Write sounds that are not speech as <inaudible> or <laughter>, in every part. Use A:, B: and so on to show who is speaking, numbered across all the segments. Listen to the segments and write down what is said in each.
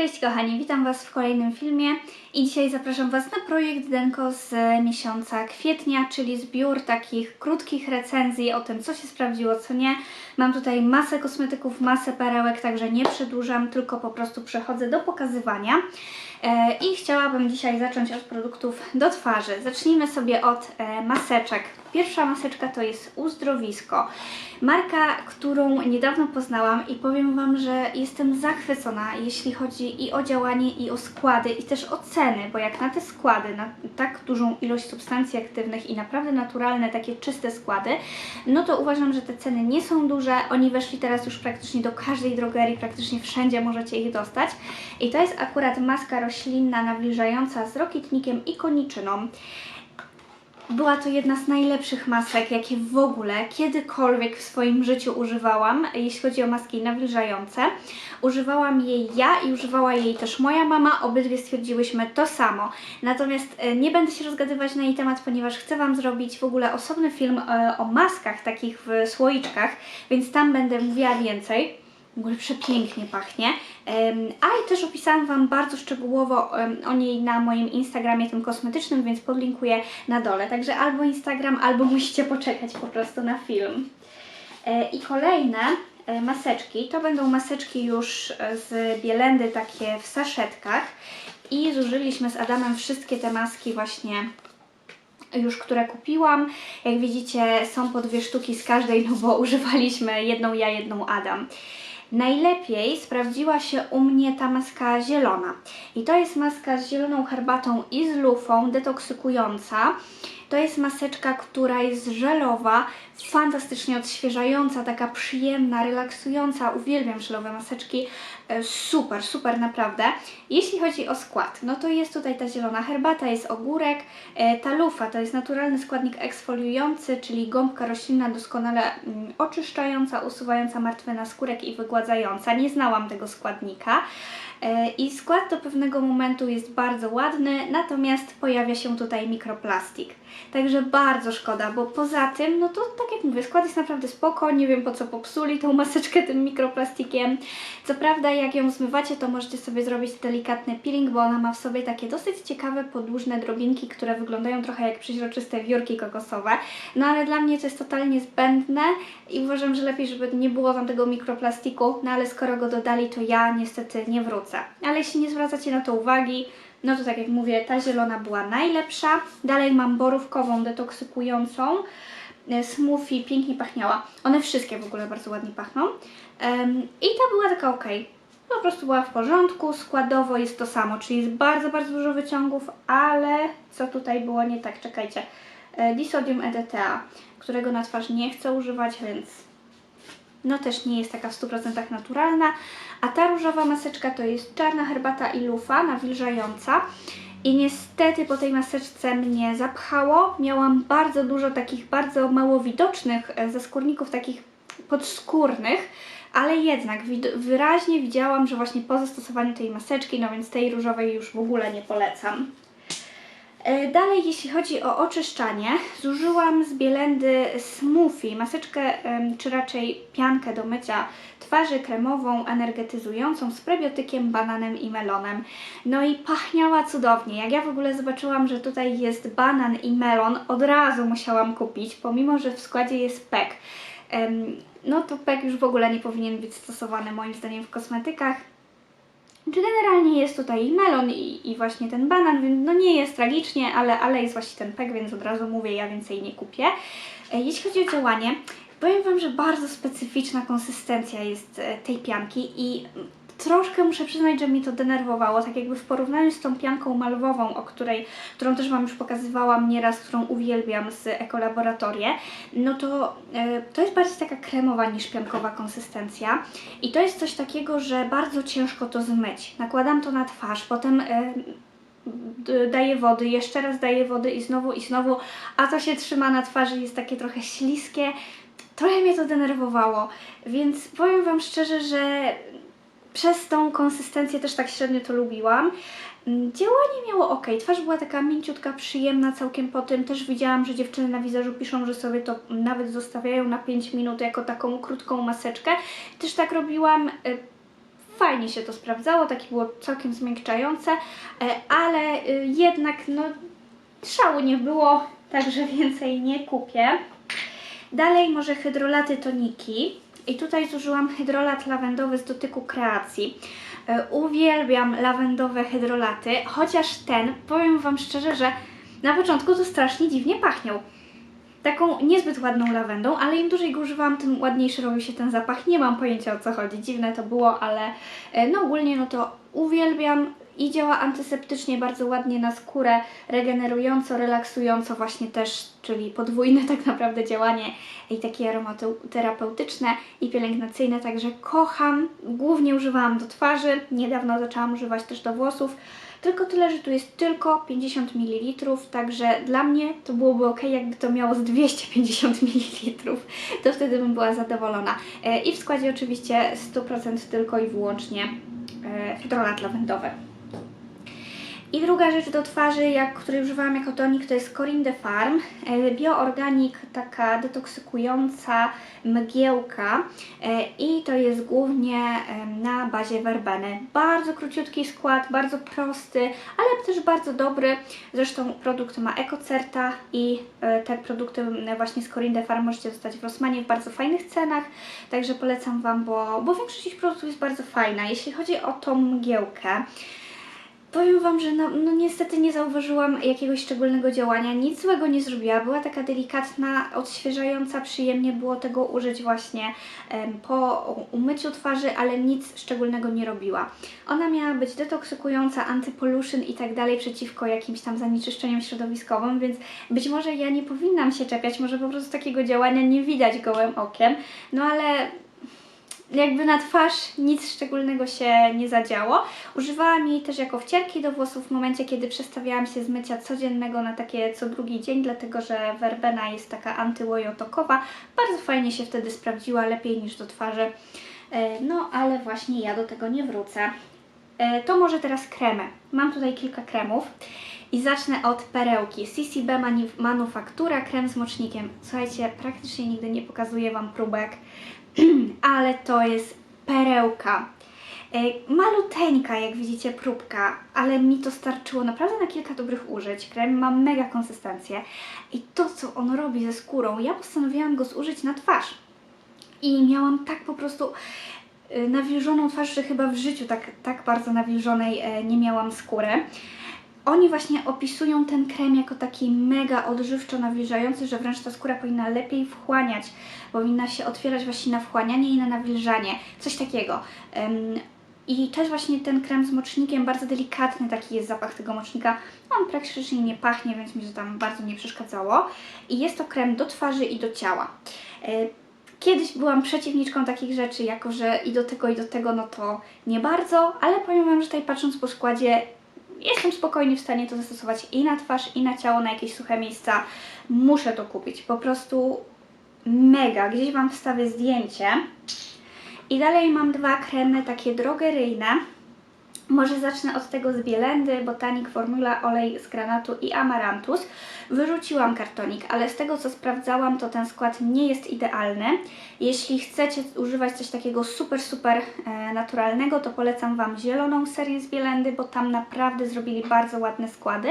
A: Cześć kochani, witam Was w kolejnym filmie i dzisiaj zapraszam Was na projekt Denko z miesiąca kwietnia, czyli zbiór takich krótkich recenzji o tym, co się sprawdziło, co nie. Mam tutaj masę kosmetyków, masę perełek, także nie przedłużam, tylko po prostu przechodzę do pokazywania. E, I chciałabym dzisiaj zacząć od produktów do twarzy. Zacznijmy sobie od e, maseczek. Pierwsza maseczka to jest Uzdrowisko. Marka, którą niedawno poznałam i powiem Wam, że jestem zachwycona, jeśli chodzi i o działanie, i o składy, i też o ceny, bo jak na te składy, na tak dużą ilość substancji aktywnych i naprawdę naturalne, takie czyste składy, no to uważam, że te ceny nie są duże. Oni weszli teraz już praktycznie do każdej drogerii, praktycznie wszędzie możecie ich dostać. I to jest akurat maska roślinna nawilżająca z rokitnikiem i koniczyną. Była to jedna z najlepszych masek, jakie w ogóle kiedykolwiek w swoim życiu używałam, jeśli chodzi o maski nawilżające. Używałam jej ja i używała jej też moja mama, obydwie stwierdziłyśmy to samo. Natomiast e, nie będę się rozgadywać na jej temat, ponieważ chcę Wam zrobić w ogóle osobny film e, o maskach takich w słoiczkach, więc tam będę mówiła więcej. Ogóle przepięknie pachnie. A i też opisałam Wam bardzo szczegółowo o niej na moim Instagramie tym kosmetycznym, więc podlinkuję na dole. Także albo Instagram, albo musicie poczekać po prostu na film. E, I kolejne e, maseczki, to będą maseczki już e, z Bielendy takie w saszetkach i zużyliśmy z Adamem wszystkie te maski właśnie już które kupiłam. Jak widzicie są po dwie sztuki z każdej, no bo <laughs> używaliśmy jedną ja, jedną Adam. Najlepiej sprawdziła się u mnie ta maska zielona. I to jest maska z zieloną herbatą i z lufą, detoksykująca. To jest maseczka, która jest żelowa, fantastycznie odświeżająca, taka przyjemna, relaksująca. Uwielbiam żelowe maseczki. E, Super, super naprawdę. Jeśli chodzi o skład, no to jest tutaj ta zielona herbata, jest ogórek. E, Ta lufa to jest naturalny składnik eksfoliujący, czyli gąbka roślinna doskonale mm, oczyszczająca, usuwająca martwe naskórek i wygładzająca. Nie znałam tego składnika. E, I skład do pewnego momentu jest bardzo ładny, natomiast pojawia się tutaj mikroplastik. Także bardzo szkoda, bo poza tym, no to tak jak mówię, skład jest naprawdę spoko, nie wiem po co popsuli tą maseczkę tym mikroplastikiem. Co prawda jak ją zmywacie, to możecie sobie zrobić delikatny peeling, bo ona ma w sobie takie dosyć ciekawe, podłużne drobinki, które wyglądają trochę jak przeźroczyste wiórki kokosowe. No ale dla mnie to jest totalnie zbędne i uważam, że lepiej, żeby nie było tam tego mikroplastiku, no ale skoro go dodali, to ja niestety nie wrócę. Ale jeśli nie zwracacie na to uwagi, no to tak jak mówię, ta zielona była najlepsza. Dalej mam borówkową, detoksykującą. E, Smoothie pięknie pachniała. One wszystkie w ogóle bardzo ładnie pachną. I ta była taka ok. Po prostu była w porządku. Składowo jest to samo, czyli jest bardzo, bardzo dużo wyciągów, ale co tutaj było nie tak? Czekajcie. E, Disodium EDTA, którego na twarz nie chcę używać, więc no też nie jest taka w 100% naturalna. A ta różowa maseczka to jest czarna herbata i lufa nawilżająca. I niestety po tej maseczce mnie zapchało. Miałam bardzo dużo takich bardzo mało widocznych e, zaskórników, takich podskórnych, ale jednak wyraźnie widziałam, że właśnie po zastosowaniu tej maseczki, no więc tej różowej już w ogóle nie polecam. E, Dalej, jeśli chodzi o oczyszczanie, zużyłam z Bielendy Smoothie, maseczkę czy raczej piankę do mycia twarzy kremową, energetyzującą z prebiotykiem, bananem i melonem. No i pachniała cudownie. Jak ja w ogóle zobaczyłam, że tutaj jest banan i melon, od razu musiałam kupić, pomimo że w składzie jest pek. No to pek już w ogóle nie powinien być stosowany moim zdaniem w kosmetykach. Czy generalnie jest tutaj melon i, i właśnie ten banan, więc no nie jest tragicznie, ale, ale jest właśnie ten pek, więc od razu mówię, ja więcej nie kupię. E, Jeśli chodzi o działanie, powiem Wam, że bardzo specyficzna konsystencja jest e, tej pianki i troszkę muszę przyznać, że mi to denerwowało, tak jakby w porównaniu z tą pianką malwową, o której, którą też Wam już pokazywałam nieraz, którą uwielbiam z Ekolaboratorie, no to e, to jest bardziej taka kremowa niż piankowa konsystencja i to jest coś takiego, że bardzo ciężko to zmyć. Nakładam to na twarz, potem e, d- daję wody, jeszcze raz daję wody i znowu i znowu, a to się trzyma na twarzy, jest takie trochę śliskie. Trochę mnie to denerwowało, więc powiem Wam szczerze, że przez tą konsystencję też tak średnio to lubiłam. Mm, Działanie miało ok, twarz była taka mięciutka, przyjemna całkiem po tym. Też widziałam, że dziewczyny na wizerzu piszą, że sobie to nawet zostawiają na 5 minut jako taką krótką maseczkę. Też tak robiłam. y, Fajnie fajnie się to sprawdzało, takie było całkiem zmiękczające, e, ale y, jednak no szału nie było, także <laughs> więcej nie kupię. Dalej może hydrolaty toniki. I tutaj zużyłam hydrolat lawendowy z dotyku kreacji. E, Uwielbiam lawendowe hydrolaty, chociaż ten, powiem Wam szczerze, że na początku to strasznie dziwnie pachniał. Taką niezbyt ładną lawendą, ale im dłużej go używałam, tym ładniejszy robił się ten zapach. Nie mam pojęcia o co chodzi, dziwne to było, ale e, no ogólnie no to uwielbiam i działa antyseptycznie bardzo ładnie na skórę, regenerująco, relaksująco właśnie też, czyli podwójne tak naprawdę działanie i takie aromaterapeutyczne i pielęgnacyjne, także kocham. Głównie używałam do twarzy, niedawno zaczęłam używać też do włosów. Tylko tyle, że tu jest tylko 50 ml, także dla mnie to byłoby ok, jakby to miało z 250 ml, to wtedy bym była zadowolona. E, I w składzie oczywiście 100% tylko i wyłącznie e, hydrolat lawendowy. I druga rzecz do twarzy, jak, której używałam jako tonik, to jest Corin de Farm. E, Bioorganik, taka detoksykująca mgiełka e, i to jest głównie na bazie werbeny. Bardzo króciutki skład, bardzo prosty, ale też bardzo dobry. Zresztą produkt ma ekocerta i e, te produkty właśnie z Corin de Farm możecie dostać w Rossmanie w bardzo fajnych cenach, także polecam Wam, bo, bo większość ich produktów jest bardzo fajna. Jeśli chodzi o tą mgiełkę, Powiem Wam, że no, no niestety nie zauważyłam jakiegoś szczególnego działania, nic złego nie zrobiła, była taka delikatna, odświeżająca, przyjemnie było tego użyć właśnie em, po umyciu twarzy, ale nic szczególnego nie robiła. Ona miała być detoksykująca, antypollution i tak dalej przeciwko jakimś tam zanieczyszczeniom środowiskowym, więc być może ja nie powinnam się czepiać, może po prostu takiego działania nie widać gołym okiem, no ale jakby na twarz nic szczególnego się nie zadziało. Używałam jej też jako wcierki do włosów w momencie, kiedy przestawiałam się z mycia codziennego na takie co drugi dzień, dlatego że werbena jest taka antyłojotokowa. Bardzo fajnie się wtedy sprawdziła, lepiej niż do twarzy. E, No, ale właśnie ja do tego nie wrócę. E, To może teraz kremy. Mam tutaj kilka kremów. I zacznę od perełki. CCB Manufaktura, krem z mocznikiem. Słuchajcie, praktycznie nigdy nie pokazuję Wam próbek, <clears throat> ale to jest perełka. E, Maluteńka, jak widzicie, próbka, ale mi to starczyło naprawdę na kilka dobrych użyć. Krem ma mega konsystencję i to, co on robi ze skórą, ja postanowiłam go zużyć na twarz. I miałam tak po prostu nawilżoną twarz, że chyba w życiu tak, tak bardzo nawilżonej e, nie miałam skóry. Oni właśnie opisują ten krem jako taki mega odżywczo nawilżający, że wręcz ta skóra powinna lepiej wchłaniać, powinna się otwierać właśnie na wchłanianie i na nawilżanie, coś takiego. I też właśnie ten krem z mocznikiem, bardzo delikatny taki jest zapach tego mocznika. On praktycznie nie pachnie, więc mi to tam bardzo nie przeszkadzało. I jest to krem do twarzy i do ciała. Kiedyś byłam przeciwniczką takich rzeczy, jako że i do tego, i do tego, no to nie bardzo, ale powiem Wam, że tutaj patrząc po składzie, jestem spokojnie w stanie to zastosować i na twarz, i na ciało, na jakieś suche miejsca. Muszę to kupić, po prostu mega. Gdzieś Wam wstawię zdjęcie. I dalej mam dwa kremy takie drogeryjne. Może zacznę od tego z Bielendy, Botanik Formula, olej z granatu i amarantus. Wyrzuciłam kartonik, ale z tego co sprawdzałam, to ten skład nie jest idealny. Jeśli chcecie używać coś takiego super, super e, naturalnego, to polecam Wam zieloną serię z Bielendy, bo tam naprawdę zrobili bardzo ładne składy.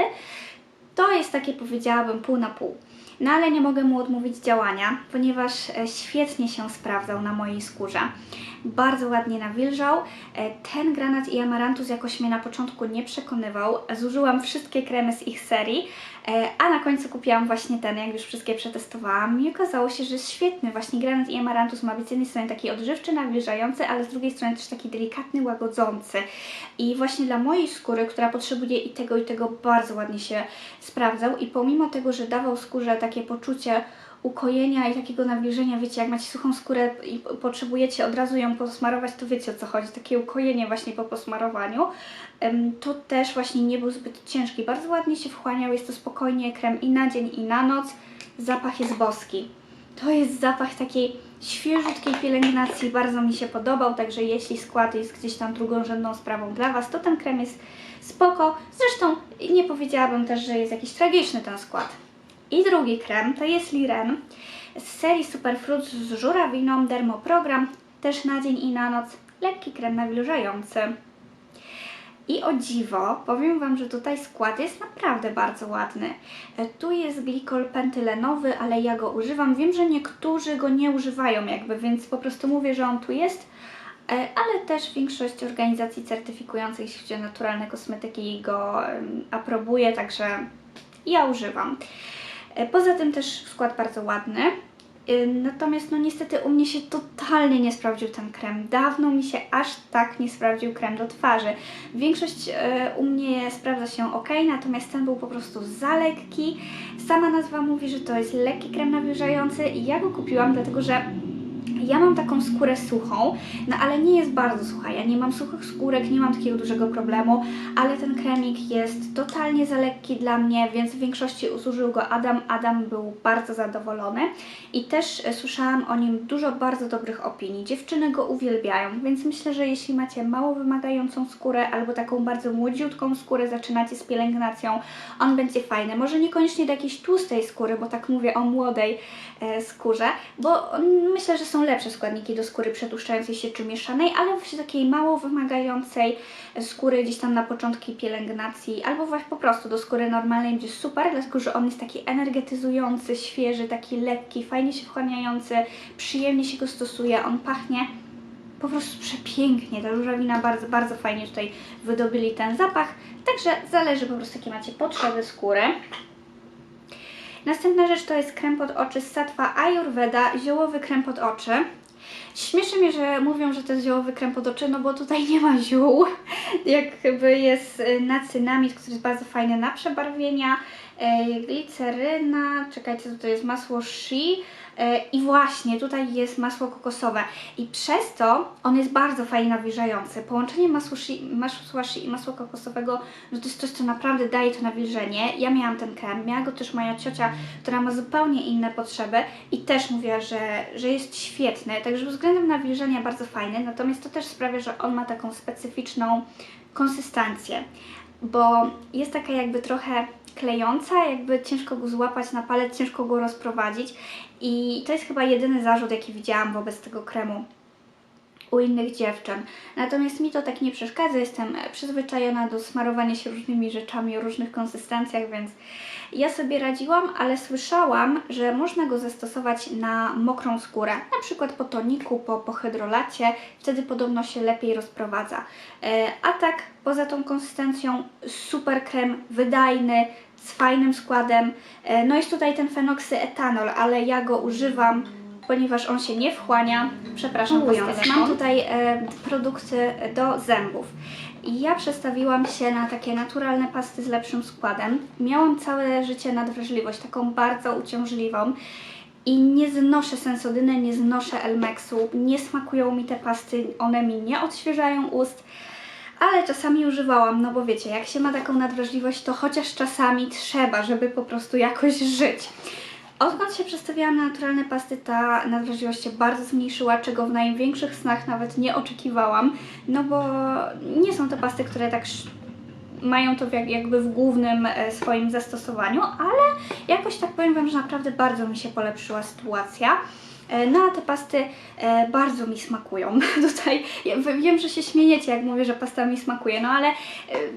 A: To jest takie, powiedziałabym, pół na pół. No ale nie mogę mu odmówić działania, ponieważ e, świetnie się sprawdzał na mojej skórze. Bardzo ładnie nawilżał. E, Ten granat i amarantus jakoś mnie na początku nie przekonywał. Zużyłam wszystkie kremy z ich serii, e, a na końcu kupiłam właśnie ten, jak już wszystkie przetestowałam. I okazało się, że jest świetny. Właśnie granat i amarantus ma być z jednej strony taki odżywczy, nawilżający, ale z drugiej strony też taki delikatny, łagodzący. I właśnie dla mojej skóry, która potrzebuje i tego, i tego, bardzo ładnie się sprawdzał. I pomimo tego, że dawał skórze takie poczucie ukojenia i takiego nawilżenia, wiecie, jak macie suchą skórę i potrzebujecie od razu ją posmarować, to wiecie o co chodzi, takie ukojenie właśnie po posmarowaniu, to też właśnie nie był zbyt ciężki, bardzo ładnie się wchłaniał, jest to spokojnie krem i na dzień i na noc, zapach jest boski. To jest zapach takiej świeżutkiej pielęgnacji, bardzo mi się podobał, także jeśli skład jest gdzieś tam drugorzędną sprawą dla Was, to ten krem jest spoko. Zresztą nie powiedziałabym też, że jest jakiś tragiczny ten skład. I drugi krem to jest Liren z serii Superfruit z żurawiną Dermoprogram, też na dzień i na noc. lekki krem nawilżający. I o dziwo, powiem Wam, że tutaj skład jest naprawdę bardzo ładny. E, Tu jest glikol pentylenowy, ale ja go używam. Wiem, że niektórzy go nie używają jakby, więc po prostu mówię, że on tu jest. E, Ale też większość organizacji certyfikujących, chodzi o naturalne kosmetyki, go aprobuje, także ja używam. E, Poza tym też skład bardzo ładny. Y, Natomiast no niestety u mnie się totalnie nie sprawdził ten krem. Dawno mi się aż tak nie sprawdził krem do twarzy. Większość e, u mnie sprawdza się ok, natomiast ten był po prostu za lekki. Sama nazwa mówi, że to jest lekki krem nawilżający i ja go kupiłam dlatego, że ja mam taką skórę suchą, no ale nie jest bardzo sucha. Ja nie mam suchych skórek, nie mam takiego dużego problemu, ale ten kremik jest totalnie za lekki dla mnie, więc w większości zużył go Adam. Adam był bardzo zadowolony i też e, słyszałam o nim dużo bardzo dobrych opinii. Dziewczyny go uwielbiają, więc myślę, że jeśli macie mało wymagającą skórę albo taką bardzo młodziutką skórę, zaczynacie z pielęgnacją, on będzie fajny. Może niekoniecznie do jakiejś tłustej skóry, bo tak mówię o młodej e, skórze, bo myślę, że są lepsze składniki do skóry przetłuszczającej się czy mieszanej, ale właśnie takiej mało wymagającej skóry gdzieś tam na początki pielęgnacji, albo właśnie po prostu do skóry normalnej będzie super, dlatego że on jest taki energetyzujący, świeży, taki lekki, fajnie się wchłaniający, przyjemnie się go stosuje, on pachnie po prostu przepięknie. Ta różowina bardzo, bardzo fajnie tutaj wydobyli ten zapach, także zależy po prostu jakie macie potrzeby skóry. Następna rzecz to jest krem pod oczy z Satwa Ayurveda, ziołowy krem pod oczy. Śmieszy mnie, że mówią, że to jest ziołowy krem pod oczy, no bo tutaj nie ma ziół. <laughs> Jakby jest y, nacynamid, który jest bardzo fajny na przebarwienia, gliceryna, czekajcie, to jest masło shea e, i właśnie tutaj jest masło kokosowe i przez to on jest bardzo fajnie nawilżający. Połączenie masła shea, masła shea i masła kokosowego, no to jest coś, co naprawdę daje to nawilżenie. Ja miałam ten krem, miała go też moja ciocia, która ma zupełnie inne potrzeby i też mówiła, że, że jest świetny, także względem nawilżenia bardzo fajny, natomiast to też sprawia, że on ma taką specyficzną konsystencję, bo jest taka jakby trochę klejąca, jakby ciężko go złapać na palec, ciężko go rozprowadzić i to jest chyba jedyny zarzut, jaki widziałam wobec tego kremu u innych dziewczyn. Natomiast mi to tak nie przeszkadza, jestem przyzwyczajona do smarowania się różnymi rzeczami o różnych konsystencjach, więc ja sobie radziłam, ale słyszałam, że można go zastosować na mokrą skórę, na przykład po toniku, po, po hydrolacie, wtedy podobno się lepiej rozprowadza. E, A tak, poza tą konsystencją, super krem, wydajny, z fajnym składem. E, No jest tutaj ten fenoksyetanol, ale ja go używam ponieważ on się nie wchłania. Przepraszam, mówiąc. Mam tutaj e, produkty do zębów. I ja przestawiłam się na takie naturalne pasty z lepszym składem. Miałam całe życie nadwrażliwość, taką bardzo uciążliwą. I nie znoszę sensodyny, nie znoszę Elmexu, nie smakują mi te pasty, one mi nie odświeżają ust, ale czasami używałam, no bo wiecie, jak się ma taką nadwrażliwość, to chociaż czasami trzeba, żeby po prostu jakoś żyć. Odkąd się przestawiałam na naturalne pasty, ta nadwrażliwość się bardzo zmniejszyła, czego w największych snach nawet nie oczekiwałam, no bo nie są to pasty, które tak mają to jakby w głównym e, swoim zastosowaniu, ale jakoś tak powiem Wam, że naprawdę bardzo mi się polepszyła sytuacja. E, No a te pasty e, bardzo mi smakują. <laughs> Tutaj ja wiem, że się śmiejecie, jak mówię, że pasta mi smakuje, no ale e,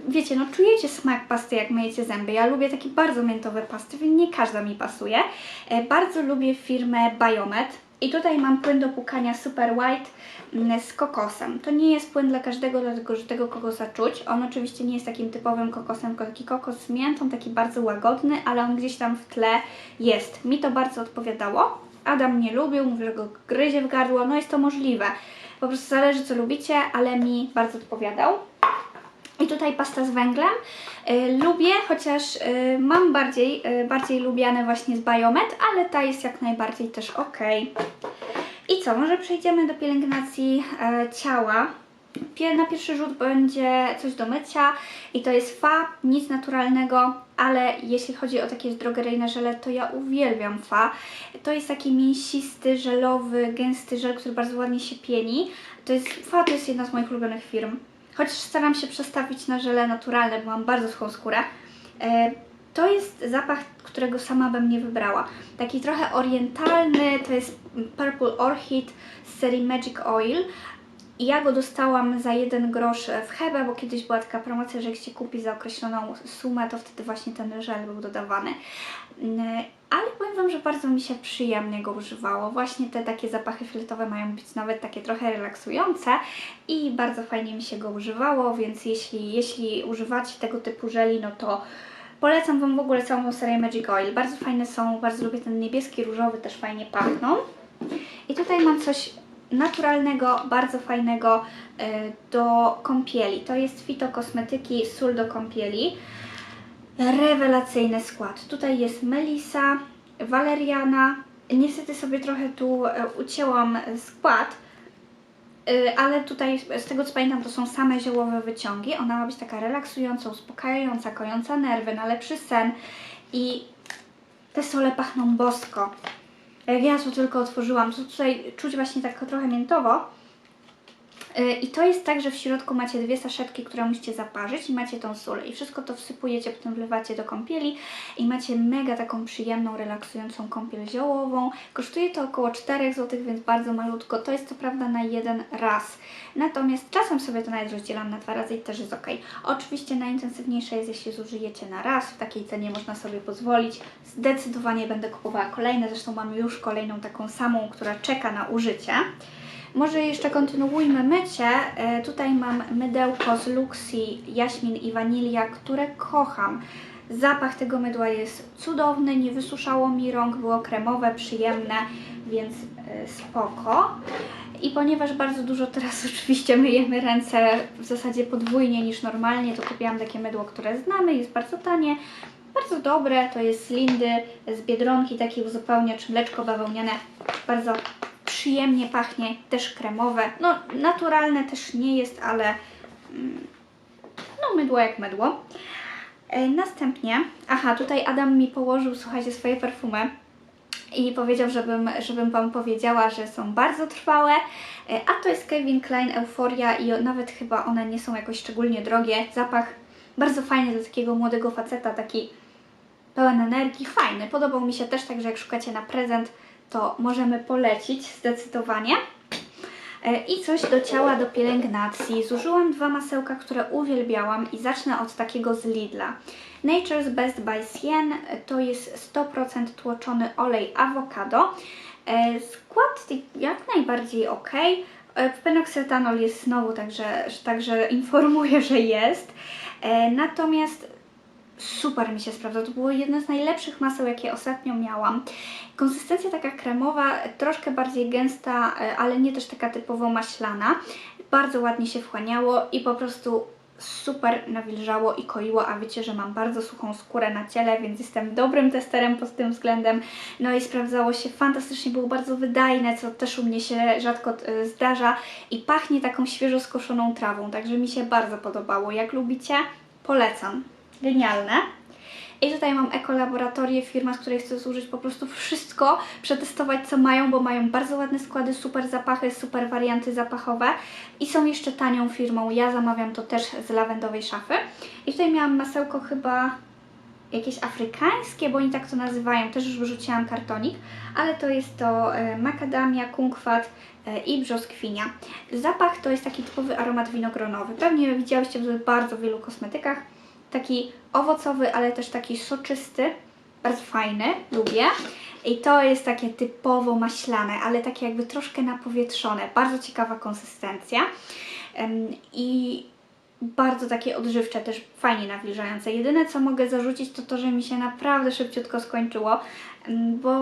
A: wiecie, no czujecie smak pasty, jak myjecie zęby. Ja lubię takie bardzo miętowe pasty, więc nie każda mi pasuje. Bardzo lubię firmę Biomet. I tutaj mam płyn do płukania Super White mm, z kokosem. To nie jest płyn dla każdego, dlatego że tego kokosa czuć. On oczywiście nie jest takim typowym kokosem, tylko taki kokos z miętą, taki bardzo łagodny, ale on gdzieś tam w tle jest. Mi to bardzo odpowiadało. Adam nie lubił, mówi, że go gryzie w gardło, no jest to możliwe. Po prostu zależy co lubicie, ale mi bardzo odpowiadał. I tutaj pasta z węglem. Y, lubię, chociaż y, mam bardziej, y, bardziej lubiane właśnie z Biomet, ale ta jest jak najbardziej też ok. I co, może przejdziemy do pielęgnacji e, ciała. Na pierwszy rzut będzie coś do mycia i to jest fa, nic naturalnego, ale jeśli chodzi o takie drogeryjne żele, to ja uwielbiam fa. To jest taki mięsisty, żelowy, gęsty żel, który bardzo ładnie się pieni. To jest, fa to jest jedna z moich ulubionych firm. Chociaż staram się przestawić na żele naturalne, bo mam bardzo suchą skórę. E, to jest zapach, którego sama bym nie wybrała. Taki trochę orientalny, to jest Purple Orchid z serii Magic Oil. I ja go dostałam za jeden grosz w Hebe, bo kiedyś była taka promocja, że jak się kupi za określoną sumę, to wtedy właśnie ten żel był dodawany. Mm, Ale powiem Wam, że bardzo mi się przyjemnie go używało. Właśnie te takie zapachy fioletowe mają być nawet takie trochę relaksujące i bardzo fajnie mi się go używało, więc jeśli, jeśli używacie tego typu żeli, no to polecam Wam w ogóle całą serię Magic Oil. Bardzo fajne są, bardzo lubię ten niebieski, różowy, też fajnie pachną. I tutaj mam coś naturalnego, bardzo fajnego y, do kąpieli. To jest Fito Kosmetyki sól do kąpieli. Rewelacyjny skład. Tutaj jest melisa, waleriana. Niestety sobie trochę tu e, ucięłam skład, y, ale tutaj z tego co pamiętam to są same ziołowe wyciągi. Ona ma być taka relaksująca, uspokajająca, kojąca nerwy, na lepszy sen i te sole pachną bosko. Jak ja to tylko otworzyłam, to tutaj czuć właśnie tak trochę miętowo. Yy, I to jest tak, że w środku macie dwie saszetki, które musicie zaparzyć i macie tą sól. I wszystko to wsypujecie, potem wlewacie do kąpieli i macie mega taką przyjemną, relaksującą kąpiel ziołową. Kosztuje to około 4 zł, więc bardzo malutko. To jest co prawda na jeden raz. Natomiast czasem sobie to nawet rozdzielam na dwa razy i też jest ok. Oczywiście najintensywniejsze jest, jeśli zużyjecie na raz. W takiej cenie można sobie pozwolić. Zdecydowanie będę kupowała kolejne. Zresztą mam już kolejną taką samą, która czeka na użycie. Może jeszcze kontynuujmy mycie. E, tutaj mam mydełko z Luxi, jaśmin i wanilia, które kocham. Zapach tego mydła jest cudowny, nie wysuszało mi rąk, było kremowe, przyjemne, więc e, spoko. I ponieważ bardzo dużo teraz <laughs> oczywiście myjemy ręce w zasadzie podwójnie niż normalnie, to kupiłam takie mydło, które znamy, jest bardzo tanie, bardzo dobre, to jest Lindy, z Biedronki, taki uzupełniacz mleczko bawełniane, bardzo przyjemnie pachnie, też kremowe. No, naturalne też nie jest, ale mm, no, mydło jak mydło. E, następnie, aha, tutaj Adam mi położył, słuchajcie, swoje perfumy i powiedział, żebym, żebym Wam powiedziała, że są bardzo trwałe, e, a to jest Kevin Klein Euphoria i nawet chyba one nie są jakoś szczególnie drogie. Zapach bardzo fajny dla takiego młodego faceta, taki pełen energii, fajny. Podobał mi się też, także jak szukacie na prezent, to możemy polecić zdecydowanie. E, I coś do ciała, do pielęgnacji. Zużyłam dwa masełka, które uwielbiałam i zacznę od takiego z Lidla. Nature's Best by Sien to jest 100% tłoczony olej awokado. E, Skład jak najbardziej ok. E, Penoksetanol jest znowu, także, także informuję, że jest. E, Natomiast super mi się sprawdza. To było jedno z najlepszych maseł, jakie ostatnio miałam. Konsystencja taka kremowa, troszkę bardziej gęsta, e, ale nie też taka typowo maślana. Bardzo ładnie się wchłaniało i po prostu super nawilżało i koiło, a wiecie, że mam bardzo suchą skórę na ciele, więc jestem dobrym testerem pod tym względem. No i sprawdzało się fantastycznie, było bardzo wydajne, co też u mnie się rzadko e, zdarza i pachnie taką świeżo skoszoną trawą, także mi się bardzo podobało. Jak lubicie, polecam. Genialne. I tutaj mam ekolaboratorię, firma, z której chcę zużyć po prostu wszystko, przetestować co mają, bo mają bardzo ładne składy, super zapachy, super warianty zapachowe i są jeszcze tanią firmą. Ja zamawiam to też z lawendowej szafy. I tutaj miałam masełko chyba jakieś afrykańskie, bo oni tak to nazywają, też już wyrzuciłam kartonik, ale to jest to e, makadamia, kunkwat e, i brzoskwinia. Zapach to jest taki typowy aromat winogronowy. Pewnie widziałyście w bardzo wielu kosmetykach. Taki owocowy, ale też taki soczysty, bardzo fajny, lubię. I to jest takie typowo maślane, ale takie jakby troszkę napowietrzone. Bardzo ciekawa konsystencja. I bardzo takie odżywcze, też fajnie nawilżające. Jedyne co mogę zarzucić to to, że mi się naprawdę szybciutko skończyło, bo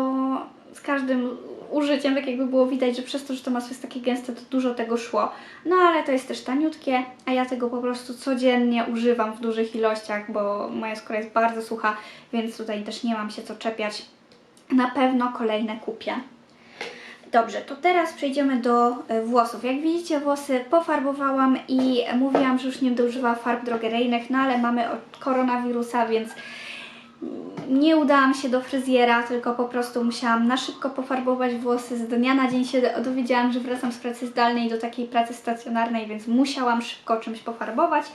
A: z każdym użyciem tak jakby było widać, że przez to, że to masło jest takie gęste, to dużo tego szło. No ale to jest też taniutkie, a ja tego po prostu codziennie używam w dużych ilościach, bo moja skóra jest bardzo sucha, więc tutaj też nie mam się co czepiać. Na pewno kolejne kupię. Dobrze, to teraz przejdziemy do e, włosów. Jak widzicie, włosy pofarbowałam i mówiłam, że już nie będę używała farb drogeryjnych, no ale mamy koronawirusa, więc nie udałam się do fryzjera, tylko po prostu musiałam na szybko pofarbować włosy. Z dnia na dzień się dowiedziałam, że wracam z pracy zdalnej do takiej pracy stacjonarnej, więc musiałam szybko czymś pofarbować.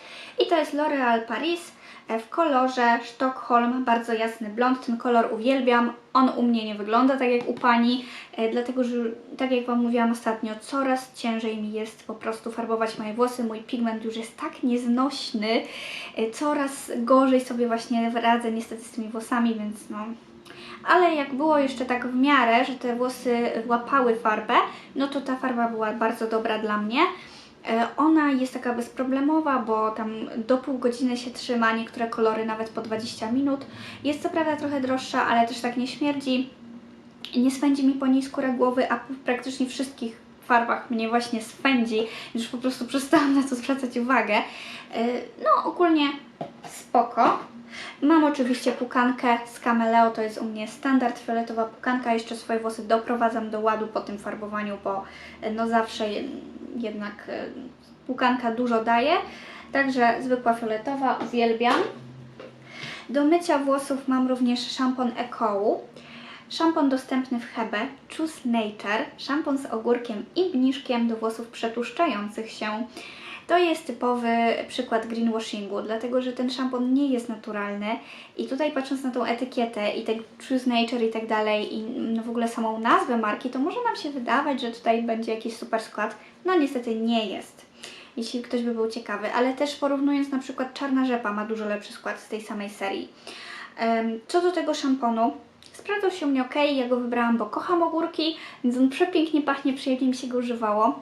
A: I to jest L'Oreal Paris. E, w kolorze Stockholm, bardzo jasny blond. Ten kolor uwielbiam. On u mnie nie wygląda tak jak u Pani, e, dlatego że, tak jak Wam mówiłam ostatnio, coraz ciężej mi jest po prostu farbować moje włosy. Mój pigment już jest tak nieznośny, e, coraz gorzej sobie właśnie radzę niestety z tymi włosami, więc no, ale jak było jeszcze tak w miarę, że te włosy łapały farbę, no to ta farba była bardzo dobra dla mnie. E, Ona jest taka bezproblemowa, bo tam do pół godziny się trzyma, niektóre kolory nawet po 20 minut. Jest co prawda trochę droższa, ale też tak nie śmierdzi. Nie swędzi mi po niej skóra głowy, a praktycznie wszystkich farbach mnie właśnie swędzi, już po prostu <laughs> przestałam na to zwracać uwagę. E, No ogólnie spoko. Mam oczywiście pukankę z Cameleo, to jest u mnie standard fioletowa pukanka. Jeszcze swoje włosy doprowadzam do ładu po tym farbowaniu, bo e, no zawsze je- jednak e, pukanka dużo daje. Także zwykła fioletowa, uwielbiam. Do mycia włosów mam również szampon Ecołu. Szampon dostępny w Hebe, Choose Nature, szampon z ogórkiem i mniszkiem do włosów przetłuszczających się. To jest typowy przykład greenwashingu, dlatego że ten szampon nie jest naturalny i tutaj patrząc na tą etykietę i tak Choose Nature i tak dalej i no w ogóle samą nazwę marki, to może nam się wydawać, że tutaj będzie jakiś super skład. No niestety nie jest, jeśli ktoś by był ciekawy, ale też porównując na przykład Czarna Rzepa ma dużo lepszy skład z tej samej serii. Co do tego szamponu, sprawdzał się mnie ok, ja go wybrałam, bo kocham ogórki, więc on przepięknie pachnie, przyjemnie mi się go używało.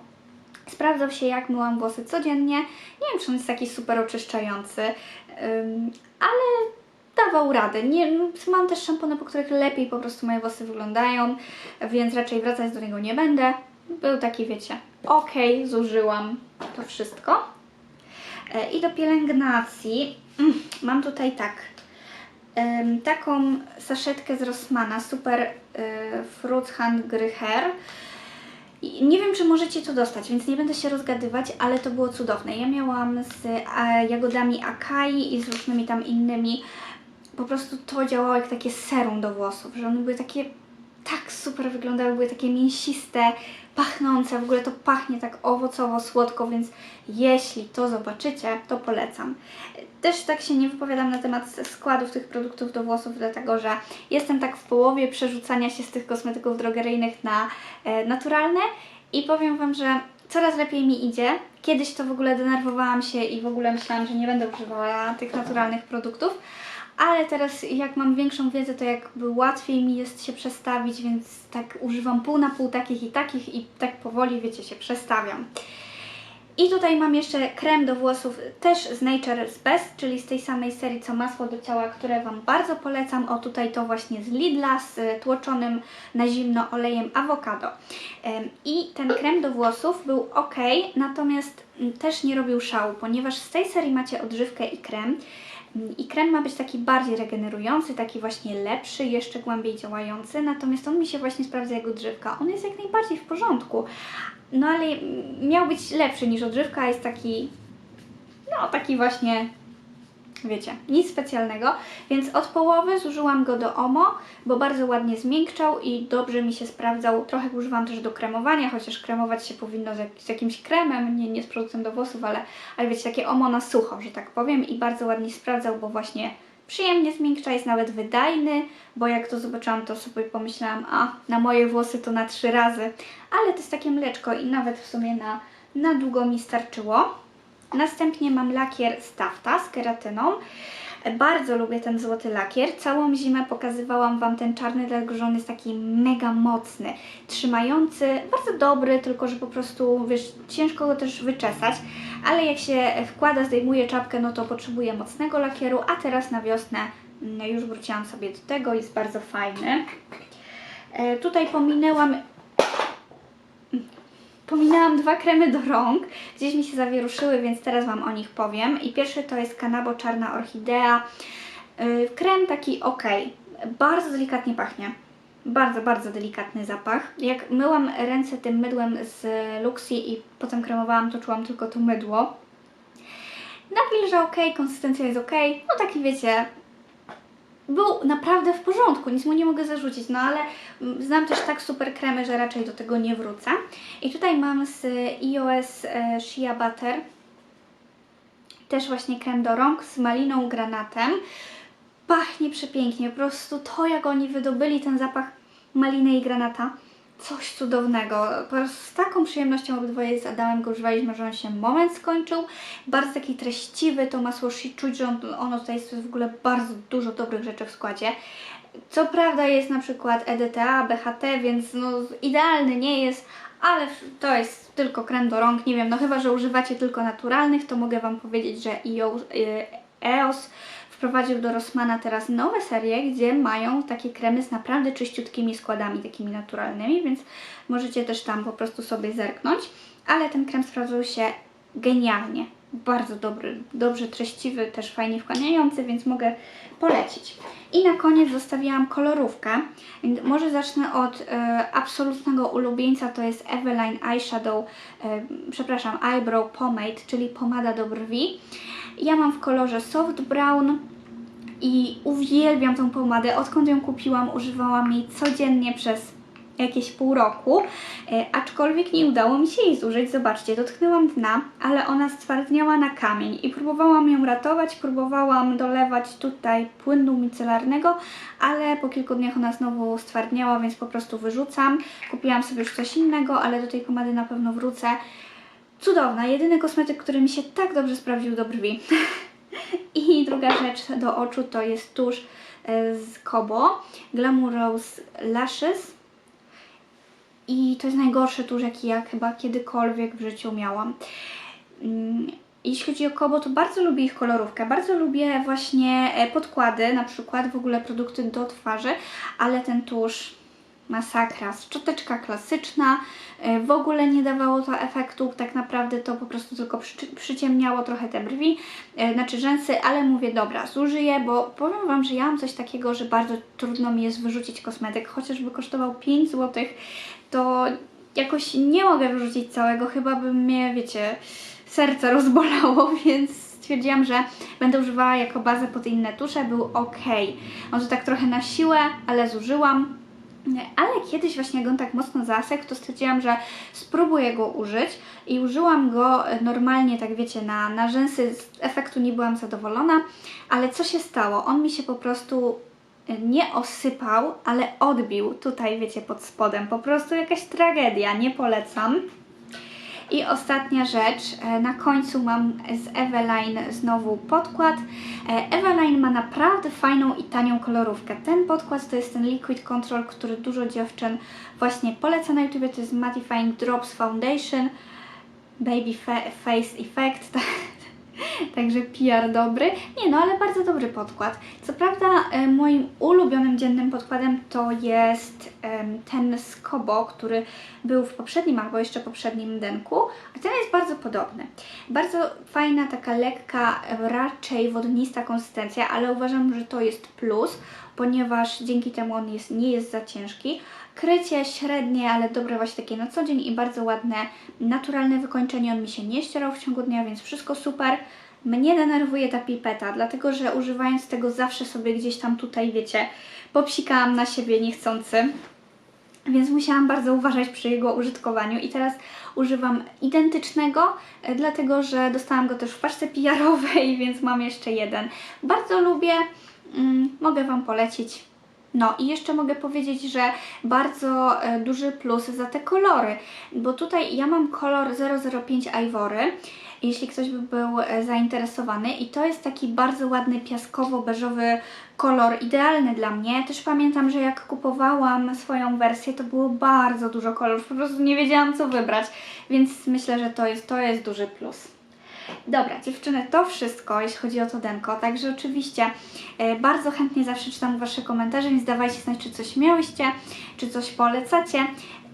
A: Sprawdzał się jak myłam włosy codziennie. Nie wiem, czy on jest taki super oczyszczający, ale dawał radę. Nie, mam też szampony, po których lepiej po prostu moje włosy wyglądają, więc raczej wracać do niego nie będę. Był taki, wiecie, ok, zużyłam to wszystko. E, I do pielęgnacji mm, mam tutaj tak, taką saszetkę z Rossmana, Super y, Fruits Hand Gryher. Nie wiem, czy możecie to dostać, więc nie będę się rozgadywać, ale to było cudowne. Ja miałam z jagodami akai i z różnymi tam innymi. Po prostu to działało jak takie serum do włosów, że one były takie tak super wyglądały, były takie mięsiste, pachnące, w ogóle to pachnie tak owocowo, słodko, więc jeśli to zobaczycie, to polecam. Też tak się nie wypowiadam na temat składów tych produktów do włosów, dlatego że jestem tak w połowie przerzucania się z tych kosmetyków drogeryjnych na e, naturalne i powiem Wam, że coraz lepiej mi idzie. Kiedyś to w ogóle denerwowałam się i w ogóle myślałam, że nie będę używała tych naturalnych produktów, ale teraz jak mam większą wiedzę, to jakby łatwiej mi jest się przestawić, więc tak używam pół na pół takich i takich i tak powoli, wiecie, się przestawiam. I tutaj mam jeszcze krem do włosów też z Nature's Best, czyli z tej samej serii co masło do ciała, które Wam bardzo polecam. O tutaj to właśnie z Lidla z y, tłoczonym na zimno olejem awokado. I ten krem do włosów był ok, natomiast mm, też nie robił szału, ponieważ z tej serii macie odżywkę i krem. I krem ma być taki bardziej regenerujący, taki właśnie lepszy, jeszcze głębiej działający, natomiast on mi się właśnie sprawdza jak odżywka. On jest jak najbardziej w porządku, no ale miał być lepszy niż odżywka, jest taki, no taki właśnie, wiecie, nic specjalnego. Więc od połowy zużyłam go do OMO, bo bardzo ładnie zmiękczał i dobrze mi się sprawdzał. Trochę używam też do kremowania, chociaż kremować się powinno z, z jakimś kremem, nie, nie z produktem do włosów, ale, ale wiecie, takie OMO na sucho, że tak powiem i bardzo ładnie sprawdzał, bo właśnie przyjemnie zmiękcza, jest nawet wydajny, bo jak to zobaczyłam, to sobie pomyślałam, a na moje włosy to na trzy razy, ale to jest takie mleczko i nawet w sumie na, na długo mi starczyło. Następnie mam lakier z Tafta z keratyną. Bardzo lubię ten złoty lakier. Całą zimę pokazywałam Wam ten czarny, dlatego że on jest taki mega mocny, trzymający, bardzo dobry, tylko że po prostu, wiesz, ciężko go też wyczesać, ale jak się wkłada, zdejmuje czapkę, no to potrzebuje mocnego lakieru, a teraz na wiosnę mm, już wróciłam sobie do tego, jest bardzo fajny. E, tutaj pominęłam Pominęłam dwa kremy do rąk, gdzieś mi się zawieruszyły, więc teraz Wam o nich powiem. I pierwszy to jest Kanabo Czarna Orchidea. Yy, Krem taki ok, bardzo delikatnie pachnie. Bardzo, bardzo delikatny zapach. Jak myłam ręce tym mydłem z Luxi i potem kremowałam, to czułam tylko to mydło. Nawilża ok, konsystencja jest ok. No taki wiecie, był naprawdę w porządku, nic mu nie mogę zarzucić, no ale mm, znam też tak super kremy, że raczej do tego nie wrócę. I tutaj mam z iOS e, Shea Butter też właśnie krem do rąk z maliną granatem. Pachnie przepięknie, po prostu to jak oni wydobyli ten zapach maliny i granata, coś cudownego. Z taką przyjemnością obydwoje z Adamem go używaliśmy, że on się moment skończył. Bardzo taki treściwy to masło shi, czuć, że on, ono tutaj jest w ogóle bardzo dużo dobrych rzeczy w składzie. Co prawda jest na przykład E EDTA, BHT, więc no idealny nie jest, ale to jest tylko krem do rąk, nie wiem, no chyba, że używacie tylko naturalnych, to mogę Wam powiedzieć, że EO, y, EOS wprowadził do Rossmana teraz nowe serie, gdzie mają takie kremy z naprawdę czyściutkimi składami, takimi naturalnymi, więc możecie też tam po prostu sobie zerknąć, ale ten krem sprawdzał się genialnie, bardzo dobry, dobrze treściwy, też fajnie wchłaniający, więc mogę polecić. I na koniec zostawiłam kolorówkę. Może zacznę od e, absolutnego ulubieńca, to jest Eveline Eyeshadow, e, przepraszam, Eyebrow Pomade, czyli pomada do brwi. Ja mam w kolorze soft brown i uwielbiam tą pomadę. Odkąd ją kupiłam, używałam jej codziennie przez jakieś pół roku, e, aczkolwiek nie udało mi się jej zużyć. Zobaczcie, dotknęłam dna, ale ona stwardniała na kamień i próbowałam ją ratować, próbowałam dolewać tutaj płynu micelarnego, ale po kilku dniach ona znowu stwardniała, więc po prostu wyrzucam. Kupiłam sobie już coś innego, ale do tej pomady na pewno wrócę. Cudowna, jedyny kosmetyk, który mi się tak dobrze sprawdził do brwi. <laughs> I druga rzecz do oczu to jest tusz e, z Kobo Glamour Rose Lashes i to jest najgorszy tusz, jaki ja chyba kiedykolwiek w życiu miałam. Mm, Jeśli chodzi o Kobo, to bardzo lubię ich kolorówkę. Bardzo lubię właśnie e, podkłady, na przykład w ogóle produkty do twarzy, ale ten tusz masakra. Szczoteczka klasyczna, e, w ogóle nie dawało to efektu, tak naprawdę to po prostu tylko przy, przyciemniało trochę te brwi, e, znaczy rzęsy, ale mówię, dobra, zużyję, bo powiem Wam, że ja mam coś takiego, że bardzo trudno mi jest wyrzucić kosmetyk, chociażby kosztował 5 zł, to jakoś nie mogę wyrzucić całego, chyba by mnie, wiecie, serce rozbolało, <laughs> więc stwierdziłam, że będę używała jako bazę pod inne tusze, był ok. On to tak trochę na siłę, ale zużyłam. Ale kiedyś właśnie jak on tak mocno zasek, to stwierdziłam, że spróbuję go użyć i użyłam go e, normalnie, tak wiecie, na, na rzęsy. Z efektu nie byłam zadowolona, ale co się stało? On mi się po prostu e, nie osypał, ale odbił tutaj, wiecie, pod spodem. Po prostu jakaś tragedia, nie polecam. I ostatnia rzecz, e, na końcu mam z Eveline znowu podkład. E, Eveline ma naprawdę fajną i tanią kolorówkę. Ten podkład to jest ten Liquid Control, który dużo dziewczyn właśnie poleca na YouTube. To jest Mattifying Drops Foundation, Baby fa Face Effect. <laughs> <laughs> Także PR dobry. Nie no, ale bardzo dobry podkład. Co prawda e, moim ulubionym dziennym podkładem to jest ten z Kobo, który był w poprzednim albo jeszcze poprzednim denku, a ten jest bardzo podobny. Bardzo fajna, taka lekka, e, raczej wodnista konsystencja, ale uważam, że to jest plus, ponieważ dzięki temu on jest, nie jest za ciężki. Krycie średnie, ale dobre właśnie takie na co dzień i bardzo ładne, naturalne wykończenie. On mi się nie ścierał w ciągu dnia, więc wszystko super. Mnie denerwuje ta pipeta, dlatego że używając tego zawsze sobie gdzieś tam tutaj, wiecie, popsikałam na siebie niechcący. Więc musiałam bardzo uważać przy jego użytkowaniu i teraz używam identycznego, e, dlatego że dostałam go też w paczce PR-owej, <laughs> więc mam jeszcze jeden. Bardzo lubię, mm, mogę Wam polecić. No i jeszcze mogę powiedzieć, że bardzo e, duży plus za te kolory, bo tutaj ja mam kolor 005 Ivory, jeśli ktoś by był e, zainteresowany i to jest taki bardzo ładny piaskowo-beżowy kolor, idealny dla mnie. Też pamiętam, że jak kupowałam swoją wersję, to było bardzo dużo kolorów, po prostu nie wiedziałam co wybrać, więc myślę, że to jest, to jest duży plus. Dobra, dziewczyny, to wszystko, jeśli chodzi o to denko. Także oczywiście e, bardzo chętnie zawsze czytam Wasze komentarze, więc dawajcie znać, czy coś miałyście, czy coś polecacie.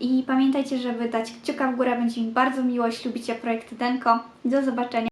A: I pamiętajcie, żeby dać kciuka w górę, będzie mi bardzo miło, jeśli lubicie projekt Denko. Do zobaczenia.